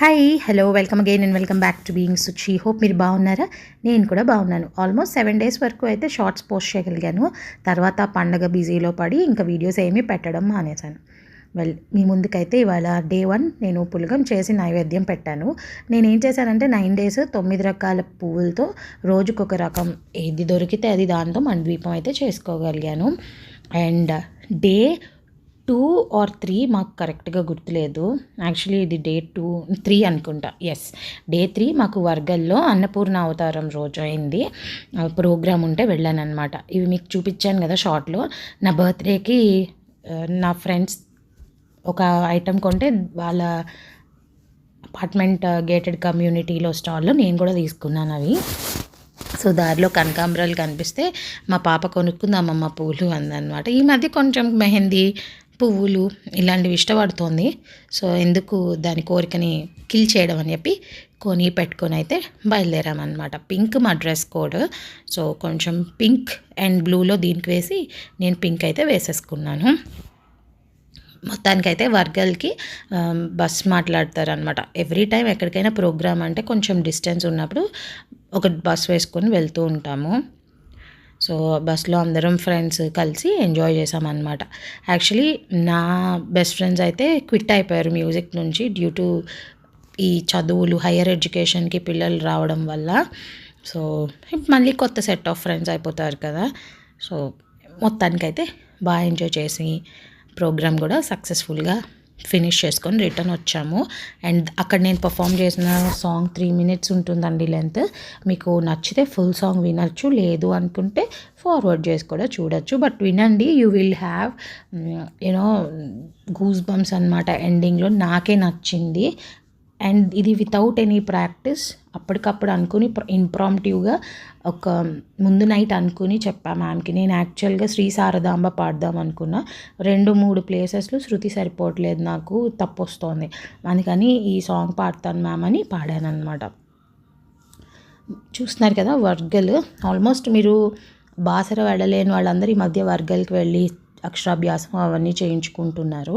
Hi hello welcome again and welcome back to being Suchi hope మీరు బాగున్నారా? నేను కూడా బాగున్నాను. ఆల్మోస్ట్ సెవెన్ డేస్ వరకు అయితే షార్ట్స్ పోస్ట్ చేయగలిగాను. తర్వాత పండగ బిజీలో పడి ఇంకా వీడియోస్ ఏమీ పెట్టడం మానేశాను. వెల్ మీ ముందుకైతే ఇవాళ డే వన్ నేను పులగం చేసి నైవేద్యం పెట్టాను. నేను ఏం చేశానంటే నైన్ డేస్ తొమ్మిది రకాల పువ్వులతో రోజుకొక రకం ఏది దొరికితే అది దాంతో మన ద్వీపం అయితే చేసుకోగలిగాను. And day two or three మాకు కరెక్ట్గా గుర్తులేదు. యాక్చువల్లీ ఇది డే టూ త్రీ అనుకుంటా. ఎస్ డే త్రీ మాకు వర్గల్లో అన్నపూర్ణ అవతారం రోజు అయింది. ప్రోగ్రామ్ ఉంటే వెళ్ళాను అనమాట ఇవి మీకు చూపించాను కదా షార్ట్లో. నా బర్త్డేకి నా ఫ్రెండ్స్ ఒక ఐటెం కొంటే వాళ్ళ అపార్ట్మెంట్ గేటెడ్ కమ్యూనిటీలో స్టాల్లో నేను కూడా తీసుకున్నాను అవి. సో దారిలో కనకాంబరాలు కనిపిస్తే మా పాప కొనుక్కుందామమ్మ పూలు అందనమాట ఈ మధ్య కొంచెం మెహందీ పువ్వులు ఇలాంటివి ఇష్టపడుతోంది. సో ఎందుకు దాని కోరికని కిల్ చేయడం అని చెప్పి కొని పెట్టుకొని అయితే బయలుదేరామన్నమాట. పింక్ మా డ్రెస్ కోడ్. సో కొంచెం పింక్ అండ్ బ్లూలో దీనికి వేసి నేను పింక్ అయితే వేసేసుకున్నాను. మొత్తానికైతే వర్గల్కి బస్ మాట్లాడతారనమాట ఎవ్రీ టైం ఎక్కడికైనా ప్రోగ్రామ్ అంటే కొంచెం డిస్టెన్స్ ఉన్నప్పుడు ఒక బస్ వేసుకొని వెళ్తూ ఉంటాము. సో బస్లో అందరం ఫ్రెండ్స్ కలిసి ఎంజాయ్ చేసామన్నమాట. యాక్చువల్లీ నా బెస్ట్ ఫ్రెండ్స్ అయితే క్విట్ అయిపోయారు మ్యూజిక్ నుంచి డ్యూ టు ఈ చదువులు హయ్యర్ ఎడ్యుకేషన్కి పిల్లలు రావడం వల్ల. సో మళ్ళీ కొత్త సెట్ ఆఫ్ ఫ్రెండ్స్ అయిపోతారు కదా. సో మొత్తానికైతే బాగా ఎంజాయ్ చేసి ప్రోగ్రామ్ కూడా సక్సెస్ఫుల్గా ఫినిష్ చేసుకొని రిటర్న్ వచ్చాము. అండ్ అక్కడ నేను పర్ఫామ్ చేసిన సాంగ్ త్రీ మినిట్స్ ఉంటుందండి లెంత్ మీకు నచ్చితే ఫుల్ సాంగ్ వినొచ్చు లేదు అనుకుంటే ఫార్వర్డ్ చేసి కూడా చూడొచ్చు. బట్ వినండి you will have you know goose bumps అనమాట ఎండింగ్లో నాకే నచ్చింది. అండ్ ఇది వితౌట్ ఎనీ ప్రాక్టీస్ అప్పటికప్పుడు అనుకుని ఇంప్రాంప్టివ్గా ఒక ముందు నైట్ అనుకుని చెప్పా మ్యామ్కి నేను యాక్చువల్గా శ్రీ శారదాంబ పాడదాం అనుకున్నా. రెండు మూడు ప్లేసెస్లో శృతి సరిపోవట్లేదు నాకు తప్పు వస్తుంది అందుకని ఈ సాంగ్ పాడతాను మ్యామ్ అని పాడాను అనమాట చూస్తున్నారు కదా వర్గల్. ఆల్మోస్ట్ మీరు బాసర వెళ్ళలేని వాళ్ళందరూ ఈ మధ్య వర్గల్కి వెళ్ళి అక్షరాభ్యాసం అవన్నీ చేయించుకుంటున్నారు.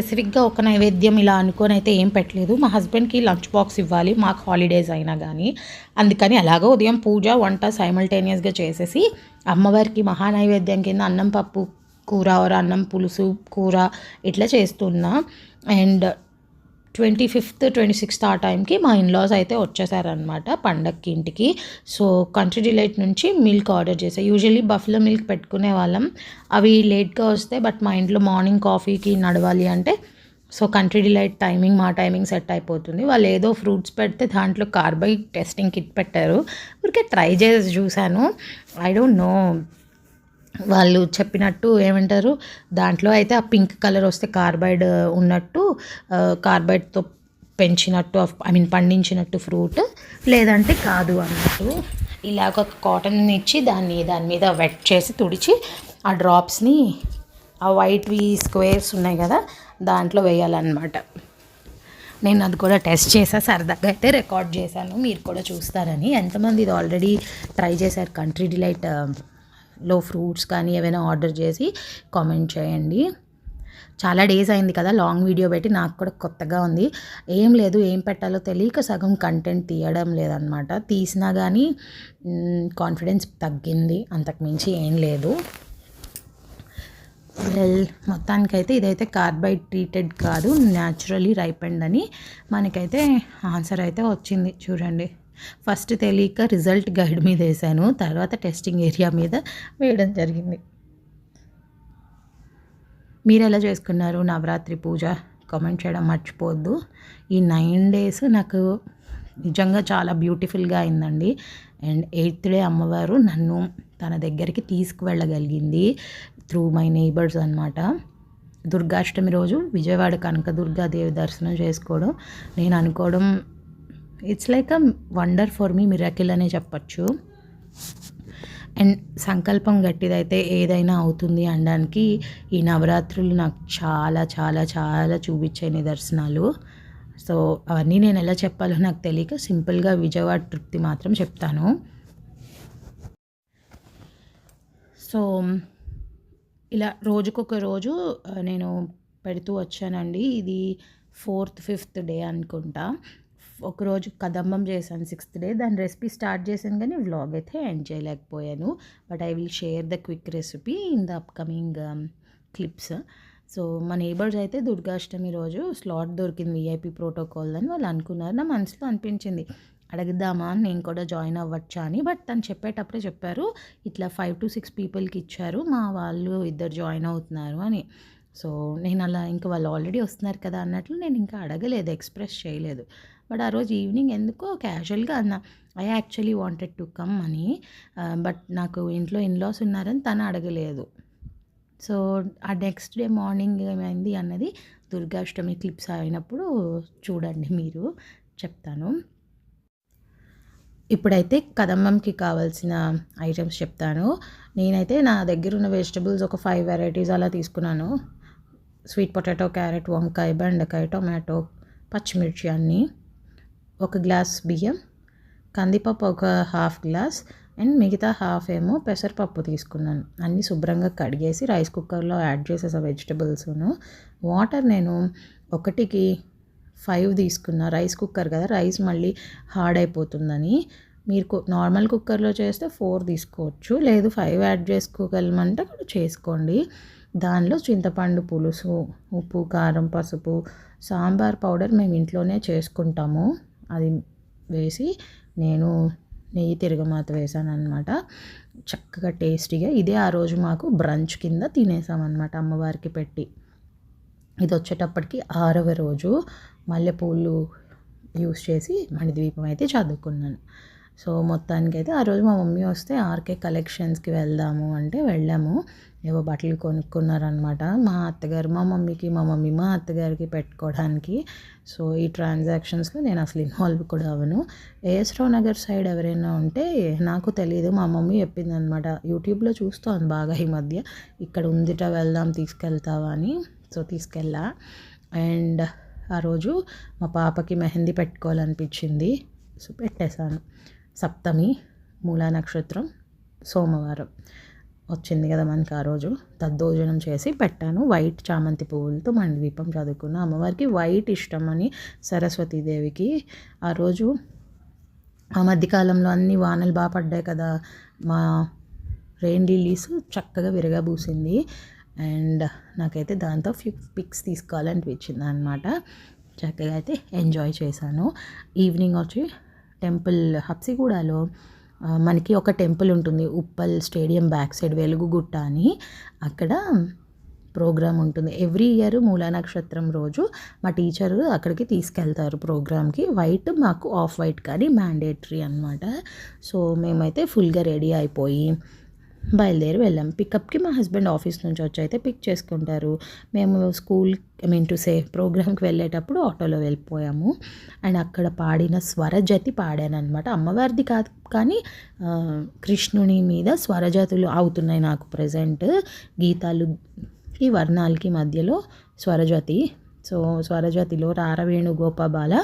స్పెసిఫిక్గా ఒక నైవేద్యం ఇలా అనుకొని అయితే ఏం పెట్టలేదు. మా హస్బెండ్కి లంచ్ బాక్స్ ఇవ్వాలి మాకు హాలిడేస్ అయినా కానీ అందుకని అలాగో ఉదయం పూజ వంట సైమల్టేనియస్గా చేసేసి అమ్మవారికి మహా నైవేద్యం కింద అన్నం పప్పు కూర ఆర్ అన్నం పులుసు కూర ఇట్లా చేస్తున్నా. And twenty fifth twenty sixth ఆ టైంకి మా ఇన్లాస్ అయితే వచ్చేసారనమాట పండక్కి ఇంటికి. సో కంట్రీ డిలైట్ నుంచి మిల్క్ ఆర్డర్ చేసా. యూజువల్లీ బఫ్లో మిల్క్ పెట్టుకునే వాళ్ళం. అవి లేట్గా వస్తాయి బట్ మా ఇంట్లో మార్నింగ్ కాఫీకి నడవాలి అంటే సో కంట్రీ డిలైట్ టైమింగ్ మా టైమింగ్ సెట్ అయిపోతుంది. వాళ్ళు ఏదో ఫ్రూట్స్ పెడితే దాంట్లో కార్బైడ్ టెస్టింగ్ కిట్ పెట్టారు. ఊరికే ట్రై చేసి చూశాను. I don't know. వాళ్ళు చెప్పినట్టు ఏమంటారు? దాంట్లో అయితే ఆ పింక్ కలర్ వస్తే కార్బైడ్ ఉన్నట్టు కార్బైడ్తో పెంచినట్టు ఐ మీన్ పండించినట్టు ఫ్రూట్. లేదంటే కాదు అన్నట్టు. ఇలా ఒక కాటన్ ఇచ్చి దాన్ని దాని మీద వెట్ చేసి తుడిచి ఆ డ్రాప్స్ని ఆ వైట్వి స్క్వేర్స్ ఉన్నాయి కదా దాంట్లో వేయాలన్నమాట. నేను అది కూడా టెస్ట్ చేసా సరదాగా అయితే రికార్డ్ చేశాను. మీరు కూడా చూస్తారని. ఎంతమంది ఇది ఆల్రెడీ ట్రై చేశారు? కంట్రీ డిలైట్ లో ఫ్రూట్స్ కానీ ఏవైనా ఆర్డర్ చేసి కామెంట్ చేయండి. చాలా డేస్ అయింది కదా లాంగ్ వీడియో పెట్టి నాకు కూడా కొత్తగా ఉంది. ఏం లేదు ఏం పెట్టాలో తెలియక సగం కంటెంట్ తీయడం లేదనమాట తీసినా కానీ కాన్ఫిడెన్స్ తగ్గింది. అంతకుమించి ఏం లేదు. వెల్ మొత్తానికైతే ఇదైతే కార్బైడ్ ట్రీటెడ్ కాదు న్యాచురలీ రైపెండ్ అని మనకైతే ఆన్సర్ అయితే వచ్చింది. చూడండి. ఫస్ట్ తెలియక రిజల్ట్ గైడ్ మీద వేసాను తర్వాత టెస్టింగ్ ఏరియా మీద వేయడం జరిగింది. మీరు ఎలా చేసుకున్నారు? నవరాత్రి పూజ? కామెంట్ చేయడం మర్చిపోవద్దు. ఈ నైన్ డేస్ నాకు నిజంగా చాలా బ్యూటిఫుల్గా అయిందండి. అండ్ ఎయిత్ డే అమ్మవారు నన్ను తన దగ్గరికి తీసుకువెళ్ళగలిగింది త్రూ మై నేబర్స్ అనమాట దుర్గాష్టమి రోజు విజయవాడ కనకదుర్గాదేవి దర్శనం చేసుకోవడం నేను అనుకోవడం it's like a wonder for me miracle అనే చెప్పచ్చు. అండ్ సంకల్పం గట్టిదైతే ఏదైనా అవుతుంది అనడానికి ఈ నవరాత్రులు నాకు చాలా చాలా చాలా చూపించాయి నిదర్శనాలు. సో అవన్నీ నేను ఎలా చెప్పాలో నాకు తెలియక సింపుల్గా విజయవాడ తృప్తి మాత్రం చెప్తాను. సో ఇలా రోజుకొక రోజు నేను పెడుతూ వచ్చానండి. ఇది ఫోర్త్ ఫిఫ్త్ డే అనుకుంటా. ఒకరోజు కదంబం చేశాను సిక్స్త్ డే. దాని రెసిపీ స్టార్ట్ చేశాను కానీ వ్లాగ్ అయితే ఎండ్ చేయలేకపోయాను. But I will share the quick recipe in the upcoming um, clips. So మా నేబర్స్ అయితే దుర్గాష్టమి రోజు స్లాట్ దొరికింది వీఐపీ ప్రోటోకాల్ అని వాళ్ళు అనుకున్నారు. నా మనసులో అనిపించింది అడుగుదామా? నేను కూడా జాయిన్ అవ్వచ్చా అని. బట్ తను చెప్పేటప్పుడే చెప్పారు ఇట్లా ఫైవ్ టు సిక్స్ పీపుల్కి ఇచ్చారు మా వాళ్ళు ఇద్దరు జాయిన్ అవుతున్నారు అని. సో నేను అలా ఇంకా వాళ్ళు ఆల్రెడీ వస్తున్నారు కదా అన్నట్లు నేను ఇంకా అడగలేదు ఎక్స్ప్రెస్ చేయలేదు. బట్ ఆ రోజు ఈవినింగ్ ఎందుకో క్యాజువల్గా అన్న I actually wanted to come అని. బట్ నాకు ఇంట్లో ఇన్లాస్ ఉన్నారని తను అడగలేదు. సో ఆ నెక్స్ట్ డే మార్నింగ్ ఏమైంది అన్నది దుర్గాష్టమి క్లిప్స్ అయినప్పుడు చూడండి మీరు చెప్తాను. ఇప్పుడైతే కదంబంకి కావాల్సిన ఐటమ్స్ చెప్తాను. నేనైతే నా దగ్గర ఉన్న వెజిటబుల్స్ ఒక ఫైవ్ వెరైటీస్ అలా తీసుకున్నాను. స్వీట్ పొటాటో క్యారెట్ వంకాయ బెండకాయ టొమాటో పచ్చిమిర్చి అన్నీ. ఒక గ్లాస్ బియ్యం కందిపప్పు ఒక హాఫ్ గ్లాస్ అండ్ మిగతా హాఫ్ ఏమో పెసరపప్పు తీసుకున్నాను. అన్నీ శుభ్రంగా కడిగేసి రైస్ కుక్కర్లో యాడ్ చేసేసా వెజిటబుల్స్ను. వాటర్ నేను ఒకటికి ఫైవ్ తీసుకున్నా. రైస్ కుక్కర్ కదా రైస్ మళ్ళీ హార్డ్ అయిపోతుందని. మీరు నార్మల్ కుక్కర్లో చేస్తే ఫోర్ తీసుకోవచ్చు. లేదు ఫైవ్ యాడ్ చేసుకోగలమంటే కూడా చేసుకోండి. దానిలో చింతపండు పులుసు ఉప్పు కారం పసుపు సాంబార్ పౌడర్ మేము ఇంట్లోనే చేసుకుంటాము. అది వేసి నేను నెయ్యి తిరగమాత వేసాను అనమాట చక్కగా టేస్టీగా ఇదే ఆ రోజు మాకు బ్రంచ్ కింద తినేసామన్నమాట అమ్మవారికి పెట్టి. ఇది వచ్చేటప్పటికి ఆరవ రోజు మల్లెపూలు యూస్ చేసి మణిద్వీపం అయితే చదువుకున్నాను. సో మొత్తానికైతే ఆ రోజు మా మమ్మీ వస్తే ఆర్కే కలెక్షన్స్కి వెళ్దాము అంటే వెళ్ళాము. ఏవో బట్టలు కొనుక్కున్నారనమాట మా అత్తగారు మా మమ్మీకి మా మమ్మీ మా అత్తగారికి పెట్టుకోవడానికి. సో ఈ ట్రాన్సాక్షన్స్లో నేను అసలు ఇన్వాల్వ్ కూడా అవ్వను. ఏఎస్రావు నగర్ సైడ్ ఎవరైనా ఉంటే నాకు తెలియదు మా మమ్మీ చెప్పింది అనమాట యూట్యూబ్లో చూస్తాను బాగా ఈ మధ్య. ఇక్కడ ఉందిట వెళ్దాం తీసుకెళ్తావా అని. సో తీసుకెళ్ళా. అండ్ ఆ రోజు మా పాపకి మెహందీ పెట్టుకోవాలనిపించింది. సో పెట్టేశాను. సప్తమి మూలా నక్షత్రం సోమవారం. వచ్చింది కదా మనకి ఆ రోజు. దద్దోజనం చేసి పెట్టాను. వైట్ చామంతి పువ్వులతో మన దీపం చదువుకున్న. అమ్మవారికి వైట్ ఇష్టం అని సరస్వతీదేవికి ఆ రోజు ఆ మధ్యకాలంలో అన్ని వానలు బాగా పడ్డాయి కదా. మా రెయిన్ లిలీస్ చక్కగా విరగబూసింది. అండ్ నాకైతే దాంతో ఫ్యూ పిక్స్ తీసుకోవాలనిపించింది అనమాట చక్కగా అయితే ఎంజాయ్ చేశాను. ఈవినింగ్ వచ్చి టెంపుల్ హప్సిగూడలో మనకి ఒక టెంపుల్ ఉంటుంది Uppal stadium back side Velugugutta అని. అక్కడ ప్రోగ్రామ్ ఉంటుంది. ఎవ్రీ ఇయర్ మూలా నక్షత్రం రోజు మా టీచర్ అక్కడికి తీసుకెళ్తారు ప్రోగ్రామ్కి. వైట్ మాకు ఆఫ్ వైట్ కానీ మ్యాండేటరీ అనమాట సో మేమైతే ఫుల్గా రెడీ అయిపోయి బయలుదేరి వెళ్ళాం. పికప్కి మా హస్బెండ్ ఆఫీస్ నుంచి వచ్చి అయితే పిక్ చేసుకుంటారు. మేము school I mean to say ప్రోగ్రామ్కి వెళ్ళేటప్పుడు ఆటోలో వెళ్ళిపోయాము. అండ్ అక్కడ పాడిన స్వరజతి పాడాను అనమాట అమ్మవారిది కాదు కానీ కృష్ణుని మీద స్వరజతులు అవుతున్నాయి నాకు ప్రజెంట్ గీతాలు ఈ వర్ణాలకి మధ్యలో స్వరజతి సో స్వరజతిలో రారవేణు గోపబాల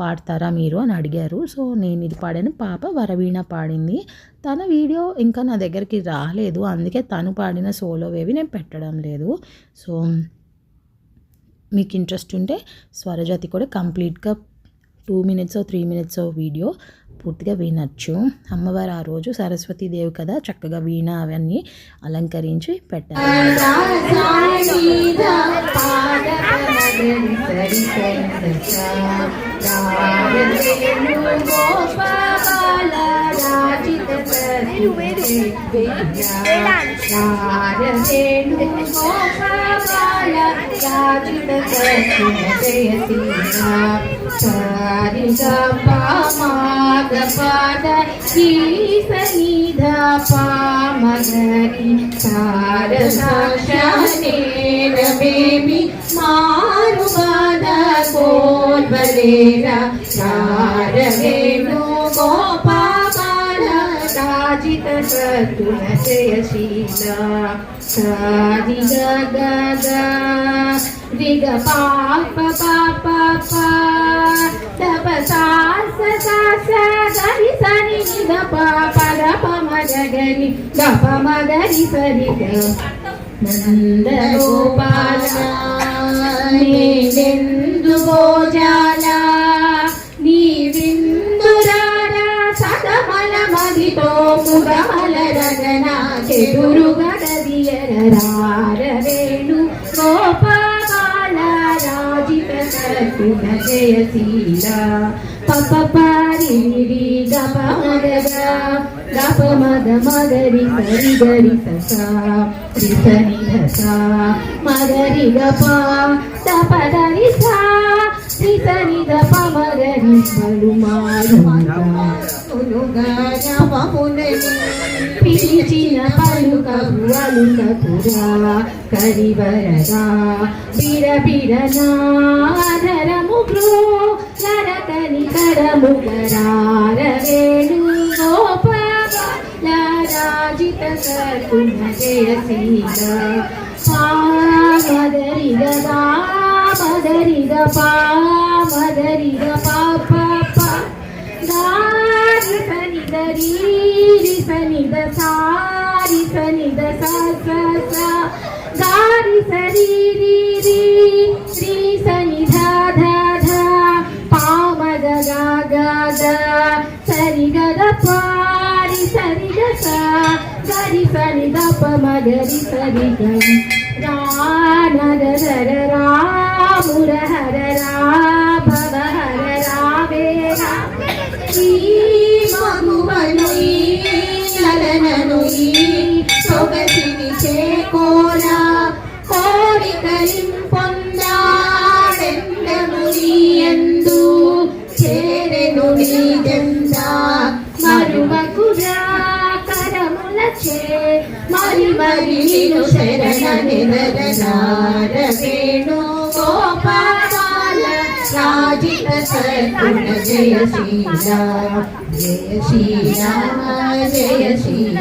పాడతారా మీరు అని అడిగారు. సో నేను ఇది పాడాను. పాప వరవీణ పాడింది. తన వీడియో ఇంకా నా దగ్గరికి రాలేదు. అందుకే తను పాడిన సోలో వేవి నేను పెట్టడం లేదు. సో మీకు ఇంట్రెస్ట్ ఉంటే స్వరజతి కూడా కంప్లీట్గా two minutes three minutes video పూర్తిగా వినొచ్చు. అమ్మవారు ఆ రోజు సరస్వతీదేవి కదా చక్కగా వీణ అవన్నీ అలంకరించి పెట్టారు. పామగరి సారసానేన బేబి మారు బాధ కోల్వలేర సారవేణు గోపాల రాజిత సతుల జయశీల సాధి గగ రిగ పాప పాప తప సాస సాస గరి సరి నిగ పాప గప మగరి గప మగరి సరి నంద గోపాల మురమల చెదురు గడదియర గోపాల రాజిత సత్తున జయశీల పప పారి గప మగ గప మగ మగరి సరి గరి ససా రిసని దసా మగరి గప తప గరి సా రిసని దప మగరి మలు మారు పిలిచిన పలుకపు అలుకపురా కరివరగా బిర బిరనారము నరకని కరము కరార వేణు గోపాల. రాజిత సకుణ జయశీల పామదరి గదా మదరి గ పామదరి గ పాప గారి సని దరి రి సని ద సారి సని ద సా సా సా గారి సరి రి రి శ్రీ సని ధా ధా ధా పామ గ గా గా గా సరి గ గ పారి సరి గ సా గరి సరి ద ప మ గరి రాముర హర రాభవ హర రావే రా ఈ మగువను నలనను మరి నిను శరణ నిరనార గోపాల రాజిత సర్గుణ జయశీల జయశీల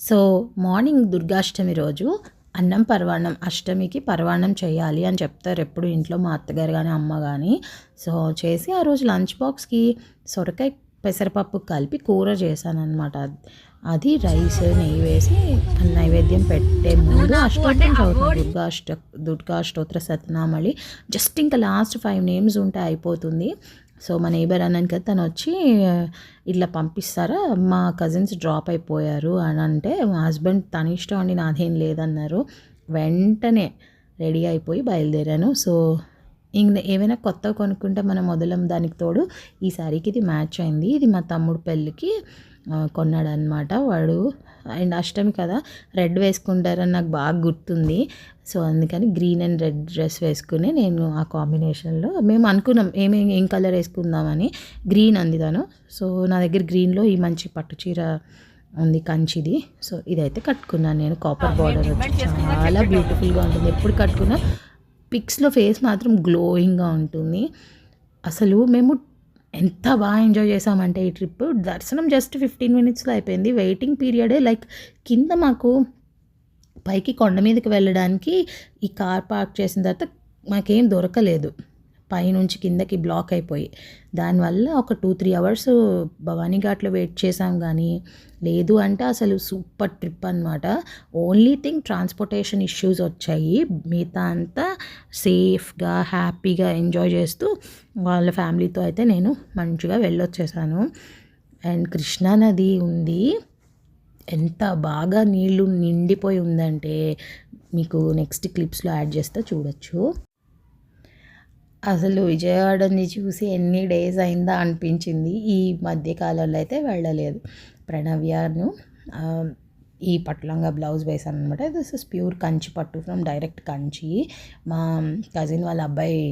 సో మార్నింగ్ దుర్గాష్టమి రోజు అన్నం పర్వాణం అష్టమికి పర్వాణం చేయాలి అని చెప్తారు ఎప్పుడు ఇంట్లో మా అత్తగారు కానీ అమ్మ కానీ సో చేసి ఆ రోజు లంచ్ బాక్స్కి సొరకాయ పెసరపప్పు కలిపి కూర చేశాను అనమాట అది రైస్ నెయ్యి వేసి నైవేద్యం పెట్టే ముందు అష్టోత్తరం చదువుతాను. దుర్గా అష్ట దుర్గా అష్టోత్తర సత్యనామళి జస్ట్ ఇంకా లాస్ట్ ఫైవ్ నేమ్స్ ఉంటే అయిపోతుంది. సో మా నేబర్ అన్నాను కదా తను వచ్చి ఇట్లా పంపిస్తారా? మా కజిన్స్ డ్రాప్ అయిపోయారు. అని అంటే మా హస్బెండ్ తన ఇష్టం అండి నాదేం లేదన్నారు. వెంటనే రెడీ అయిపోయి బయలుదేరాను. సో ఇంక ఏమైనా కొత్తవి కొనుక్కుంటే మనం మొదలం దానికి తోడు ఈ శారీకి ఇది మ్యాచ్ అయింది. ఇది మా తమ్ముడు పెళ్ళికి కొన్నాడు అనమాట వాడు. అండ్ అష్టమి కదా రెడ్ వేసుకుంటారని నాకు బాగా గుర్తుంది. సో అందుకని గ్రీన్ అండ్ రెడ్ డ్రెస్ వేసుకుని నేను ఆ కాంబినేషన్లో మేము అనుకున్నాం ఏమి ఏం కలర్ వేసుకుందామని. గ్రీన్ అంది తను. సో నా దగ్గర గ్రీన్లో ఈ మంచి పట్టు చీర ఉంది కంచిది. సో ఇదైతే కట్టుకున్నాను నేను. కాపర్ బార్డర్ వచ్చి చాలా బ్యూటిఫుల్గా ఉంటుంది. ఎప్పుడు కట్టుకున్నా పిక్స్లో ఫేస్ మాత్రం గ్లోయింగ్గా ఉంటుంది. అసలు మేము ఎంత బాగా ఎంజాయ్ చేసామంటే ఈ ట్రిప్. దర్శనం జస్ట్ ఫిఫ్టీన్ మినిట్స్లో అయిపోయింది. వెయిటింగ్ పీరియడే లైక్ కింద మాకు పైకి కొండ మీదకి వెళ్ళడానికి ఈ కార్ పార్క్ చేసిన తర్వాత మాకేం దొరకలేదు. పైనుంచి కిందకి బ్లాక్ అయిపోయి. దానివల్ల ఒక టూ త్రీ అవర్స్ భవానీ ఘాట్లో వెయిట్ చేసాం కానీ లేదు అంటే అసలు సూపర్ ట్రిప్ అనమాట ఓన్లీ థింగ్ ట్రాన్స్పోర్టేషన్ ఇష్యూస్ వచ్చాయి. మిగతా అంతా సేఫ్గా హ్యాపీగా ఎంజాయ్ చేస్తూ వాళ్ళ ఫ్యామిలీతో అయితే నేను మంచిగా వెళ్ళొచ్చేసాను. అండ్ కృష్ణా నది ఉంది. ఎంత బాగా నీళ్ళు నిండిపోయి ఉందంటే మీకు నెక్స్ట్ క్లిప్స్లో యాడ్ చేస్తే చూడొచ్చు. అసలు విజయవాడని చూసి ఎన్ని డేస్ అయిందా అనిపించింది. ఈ మధ్యకాలంలో అయితే వెళ్ళలేదు. ప్రణవ్యను ఈ పట్టులంగా బ్లౌజ్ వేసాను అనమాట దిస్ ఇస్ ప్యూర్ కంచి పట్టు ఫ్రమ్ డైరెక్ట్ కంచి. మా కజిన్ వాళ్ళ అబ్బాయి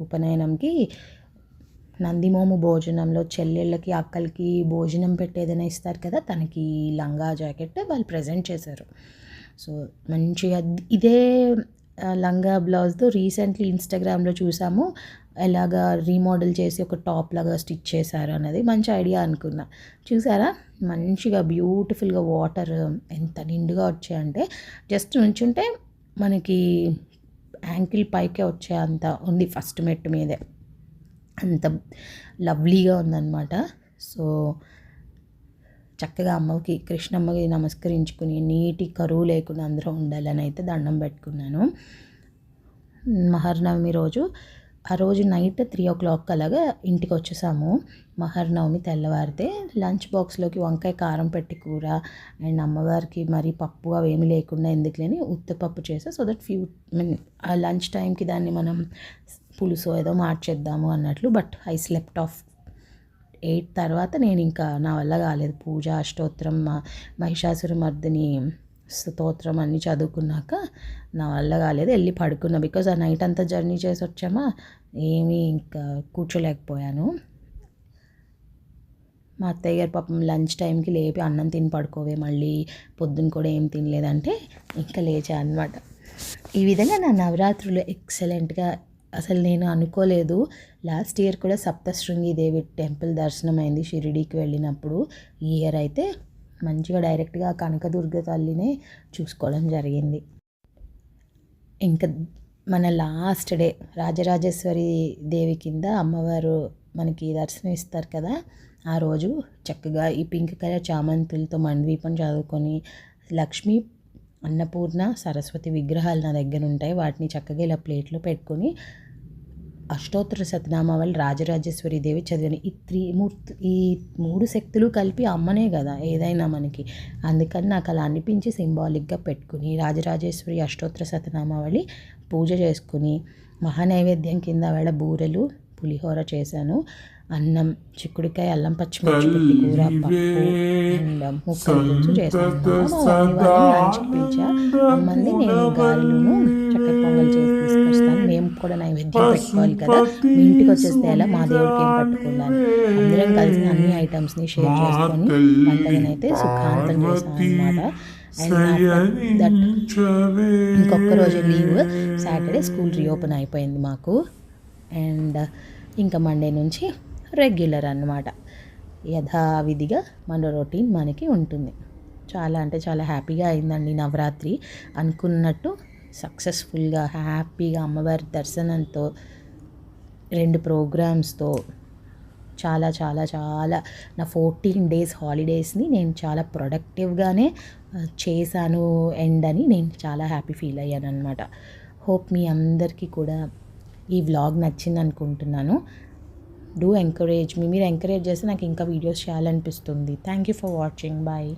ఉపనయనంకి నందిమోము భోజనంలో చెల్లెళ్ళకి అక్కలకి భోజనం పెట్టేదైనా ఇస్తారు కదా తనకి లంగా జాకెట్ వాళ్ళు ప్రజెంట్ చేశారు. సో మంచిగా ఇదే లంగా బ్లౌజ్తో రీసెంట్లీ ఇన్స్టాగ్రామ్లో చూసాము. ఎలాగా రీమోడల్ చేసి ఒక టాప్ లాగా స్టిచ్ చేశారు అన్నది మంచి ఐడియా అనుకున్నా. చూసారా? మంచిగా బ్యూటిఫుల్గా వాటర్ ఎంత నిండుగా వచ్చాయంటే జస్ట్ నుంచుంటే మనకి యాంకిల్ పైకే వచ్చే అంత ఉంది ఫస్ట్ మెట్టు మీదే. అంత లవ్లీగా ఉందన్నమాట. సో చక్కగా అమ్మకి కృష్ణమ్మకి నమస్కరించుకుని నీటి కరువు లేకుండా అందరూ ఉండాలని అయితే దండం పెట్టుకున్నాను. మహర్నవమి రోజు ఆ రోజు నైట్ త్రీ ఓ క్లాక్ అలాగా ఇంటికి వచ్చేసాము. మహర్నవమి తెల్లవారితే లంచ్ బాక్స్లోకి వంకాయ కారం పెట్టి కూర అండ్ అమ్మవారికి మరి పప్పు అవేమి లేకుండా ఎందుకులేని ఉత్తపప్పు చేసా. సో దట్ ఫ్యూ మీన్ ఆ లంచ్ టైంకి దాన్ని మనం పులుసు ఏదో మార్చేద్దాము అన్నట్లు but I slept off eight తర్వాత నేను ఇంకా నా వల్ల కాలేదు. పూజ అష్టోత్తరం మహిషాసురమర్దిని స్తోత్రం అన్నీ చదువుకున్నాక నా వల్ల కాలేదు. వెళ్ళి పడుకున్నా. బికాజ్ ఆ నైట్ అంతా జర్నీ చేసి వచ్చామా? ఏమీ ఇంకా కూర్చోలేకపోయాను. మా అత్తయ్య గారు పాపం లంచ్ టైంకి లేపి అన్నం తిని పడుకోవే. మళ్ళీ పొద్దున్న కూడా ఏం తినలేదంటే ఇంకా లేచా అనమాట ఈ విధంగా నా నవరాత్రులు ఎక్సలెంట్గా అసలు నేను అనుకోలేదు. లాస్ట్ ఇయర్ కూడా సప్తశృంగి దేవి టెంపుల్ దర్శనం అయింది షిరిడీకి వెళ్ళినప్పుడు. ఈ ఇయర్ అయితే మంచిగా డైరెక్ట్గా కనకదుర్గ తల్లినే చూసుకోవడం జరిగింది. ఇంకా మన లాస్ట్ డే రాజరాజేశ్వరి దేవి కింద అమ్మవారు మనకి దర్శనం ఇస్తారు కదా ఆ రోజు చక్కగా ఈ పింక్ కలర్ చామంతులతో మండవీపం చదువుకొని లక్ష్మీ అన్నపూర్ణ సరస్వతి విగ్రహాలు నా దగ్గర ఉంటాయి. వాటిని చక్కగా ఇలా ప్లేట్లో పెట్టుకొని అష్టోత్తర శతనామావళి రాజరాజేశ్వరి దేవి చదివాను ఈ త్రిమూర్తి ఈ మూడు శక్తులు కలిపి అమ్మనే కదా ఏదైనా మనకి. అందుకని నాకు అలా అనిపించి సింబాలిక్గా పెట్టుకుని రాజరాజేశ్వరి అష్టోత్తర శతనామావళి పూజ చేసుకుని మహానైవేద్యం కింద వేళ బూరెలు పులిహోర చేశాను. అన్నం చిక్కుడికాయ అల్లం పచ్చిమిర్చి పెట్టి కూర పప్పు అండ్ ముక్కలు పులుసు చేశాను లంచ్కి పిలిచా? మమ్మల్ని నేను గారెలును చక్కెర పొంగల్ చేసి తీసుకొస్తాను. మేము కూడా నైవేద్యం పెట్టుకోవాలి కదా. మీ ఇంటికి వచ్చేస్తే ఎలా? మా దేవుడికి ఏం పట్టుకున్నాను? అందరం కలిసి అన్ని ఐటమ్స్ని షేర్ చేసుకొని పండుగనైతే సుఖాంతం చేశాం అనమాట ఇంకొక రోజు లీవ్. సాటర్డే స్కూల్ రీఓపెన్ అయిపోయింది మాకు. అండ్ ఇంకా మండే నుంచి రెగ్యులర్ అన్నమాట. యథావిధిగా మన రొటీన్ మనకి ఉంటుంది. చాలా అంటే చాలా హ్యాపీగా అయిందండి నవరాత్రి. అనుకున్నట్టు సక్సెస్ఫుల్గా హ్యాపీగా అమ్మవారి దర్శనంతో రెండు ప్రోగ్రామ్స్తో చాలా చాలా చాలా నా ఫోర్టీన్ డేస్ హాలిడేస్ని నేను చాలా ప్రొడక్టివ్గానే చేశాను ఎండ్ అని నేను చాలా హ్యాపీ ఫీల్ అయ్యాను అనమాట హోప్ మీ అందరికీ కూడా ఈ వ్లాగ్ నచ్చింది అనుకుంటున్నాను డూ ఎంకరేజ్ మీ మీరు ఎంకరేజ్ చేస్తే నాకు ఇంకా వీడియోస్ చేయాలనిపిస్తుంది. Thank you for watching bye